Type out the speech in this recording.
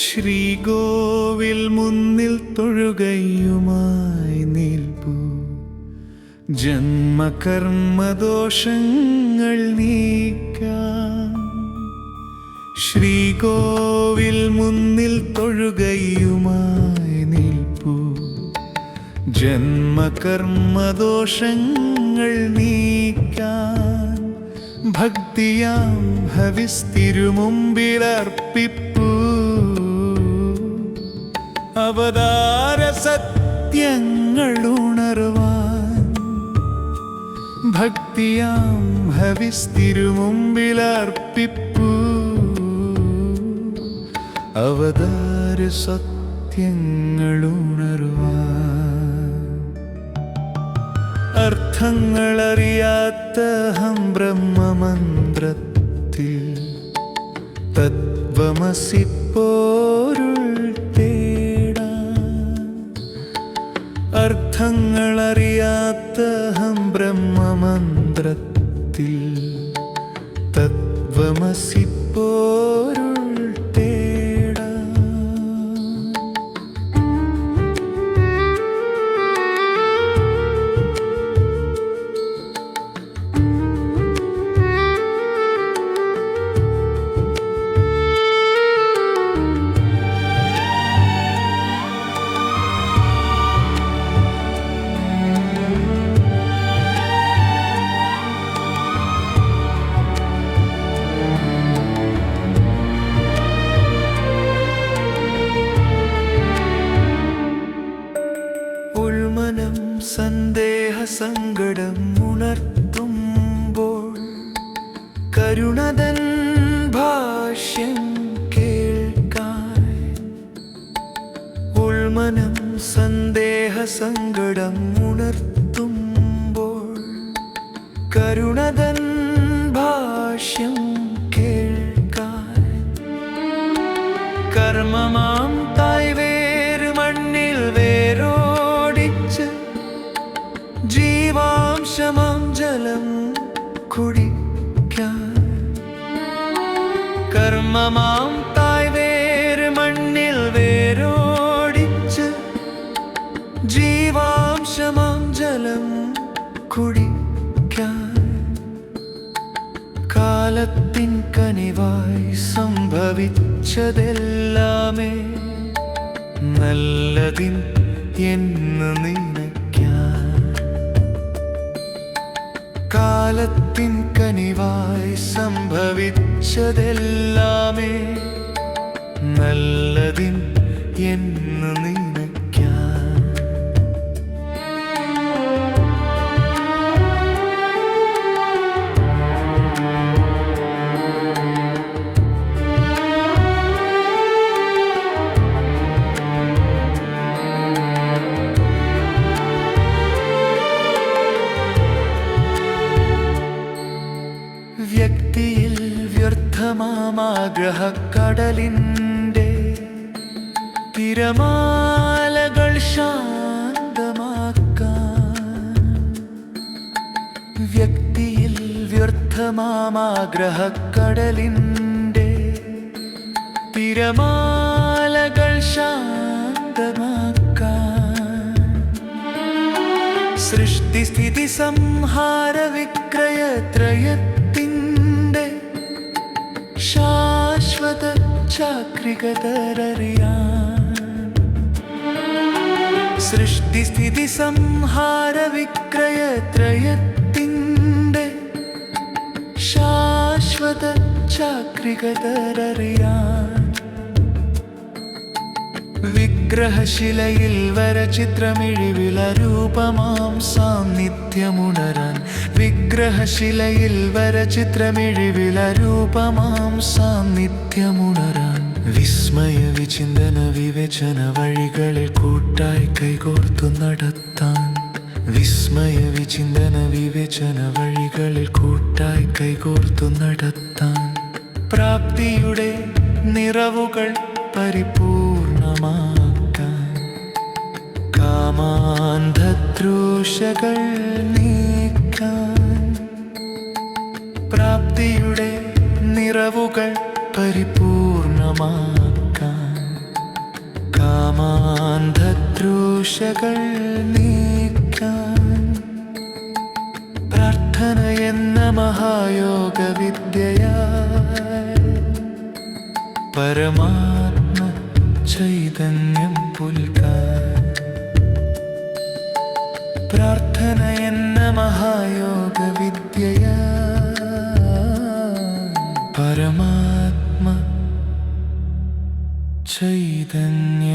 ശ്രീകോവിൽ മുന്നിൽ തൊഴുകയുമായി നിൽപ്പു. ജന്മകർമ്മദോഷങ്ങൾ നീക്കാം. ശ്രീകോവിൽ മുന്നിൽ തൊഴുകയുമായി നിൽപ്പു. ജന്മകർമ്മദോഷങ്ങൾ നീക്കാൻ ഭക്തിയാം ഹവിസ്തിരുമുമ്പിലർപ്പിപ്പൂ അവതാര സത്യങ്ങൾ ഉണർവാൻ ഭക്തിയാം ഹവിസ്തിരുമുമ്പിലർപ്പിപ്പൂ അവതാര സത്യങ്ങൾ ഉണർവാൻ അർത്ഥങ്ങളറിയാത്ത ഹം ബ്രഹ്മമന്ത്രത്തിൽ തത്വമസി പോരുൾ തേടാൻ അർത്ഥങ്ങളറിയാത്ത അഹം ബ്രഹ്മമന്ത്രത്തിൽ തത്വമസി സന്ദേഹ സങ്കടം ഉണർത്തുമ്പോൾ കരുണതൻ ഭാഷ്യം കേൾക്കാൻ ഉൾമനം സന്ദേഹ സങ്കടം ഉണർത്തുമ്പോൾ കരുണതൻ ജീവാംശമാം ജലം കുടിക്കാൻ. കർമ്മമാം തായ് വേര് മണ്ണിൽ വേരോടിച്ച് ജീവാംശമാം ജലം കുടിക്കാൻ. കാലത്തിൻ കനിവായി സംഭവിച്ചതെല്ലാമേ നല്ലതിൻ എന്ന് നിനയ്ക്കാൻ കാലത്തിൻ കനിവായി സംഭവിച്ചതെല്ലാമേ. നല്ലതിൻ എന്ന് നിനയ്ക്കാൻ വ്യർത്ഥമാഗ്രഹക്കടലിന്റെ തിരമാലകൾ ശാന്തമാക്കാൻ വ്യക്തിയിൽ വ്യർത്ഥമാഗ്രഹക്കടലിന്റെ തിരമാലകൾ ശാന്തമാക്കാൻ സൃഷ്ടിസ്ഥിതി സംഹാര വിക്രയത്രയത്തിന്റെ ശാശ്വത ചാക്രികതരറിയാൻ. സൃഷ്ടിസ്ഥിതി സംഹാര വിക്രയത്രയത്തിന്റെ ശാശ്വത ചാക്രികതരറിയാൻ. വിഗ്രഹശിലയിൽ വരചിത്രമിഴിവില രൂപമാം സാന്നിധ്യമുണരാൻ. വിഗ്രഹശിലയിൽ വരചിത്രമിഴിവില രൂപമാം സാന്നിധ്യമുണരാൻ. വിസ്മയ വിചിന്തന വിവേചന വഴികളിൽ കൂട്ടായി കൈകോർത്തു നടത്താൻ. വിസ്മയ വിചിന്തന വിവേചന വഴികളിൽ കൂട്ടായി കൈകോർത്തു നടത്താൻ. പ്രാപ്തിയുടെ നിറവുകൾ കാമാന്ധദ്രൂഷകൾ നീക്കാൻ. പ്രാപ്തിയുടെ നിറവുകൾ പരിപൂർണമാക്കാൻ. ശത്രുശകൾ നീക്കാൻ. പ്രാർത്ഥന എന്ന മഹായോഗ വിദ്യയാൽ പരമാത്മ ചൈതന്യം പുൽക്കാൻ പ്രാർത്ഥന എന്ന മഹായോഗ വിദ്യയ. പരമാത്മ ചൈതന്യ